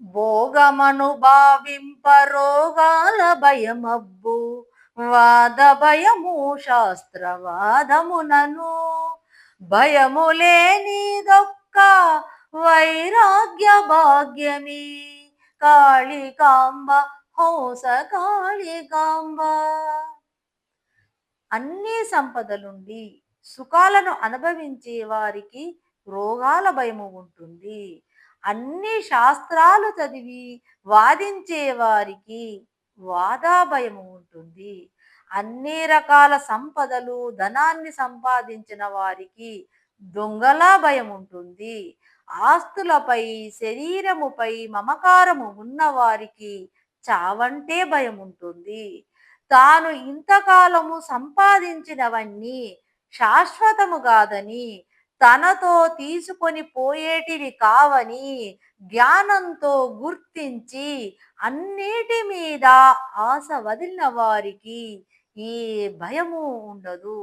భోగమను భావింప రోగాల భయమబ్బు. వాద భయము శాస్త్రవాదమునను. భయము లేనిదొక్క వైరాగ్య భాగ్యమి. కాళికాంబ హోస కాళికాంబ అన్ని సంపదలుండి సుఖాలను అనుభవించే వారికి రోగాల భయము ఉంటుంది. అన్ని శాస్త్రాలు చదివి వాదించే వారికి వాదా భయము ఉంటుంది. అన్ని రకాల సంపదలు ధనాన్ని సంపాదించిన వారికి దొంగల భయం ఉంటుంది. ఆస్తులపై శరీరముపై మమకారము ఉన్న వారికి చావంటే భయం ఉంటుంది. తాను ఇంతకాలము సంపాదించినవన్నీ శాశ్వతము కాదని తనతో తీసుకొని పోయేటివి కావని జ్ఞానంతో గుర్తించి అన్నిటి మీద ఆశ వదిలిన వారికి ఏ భయము ఉండదు.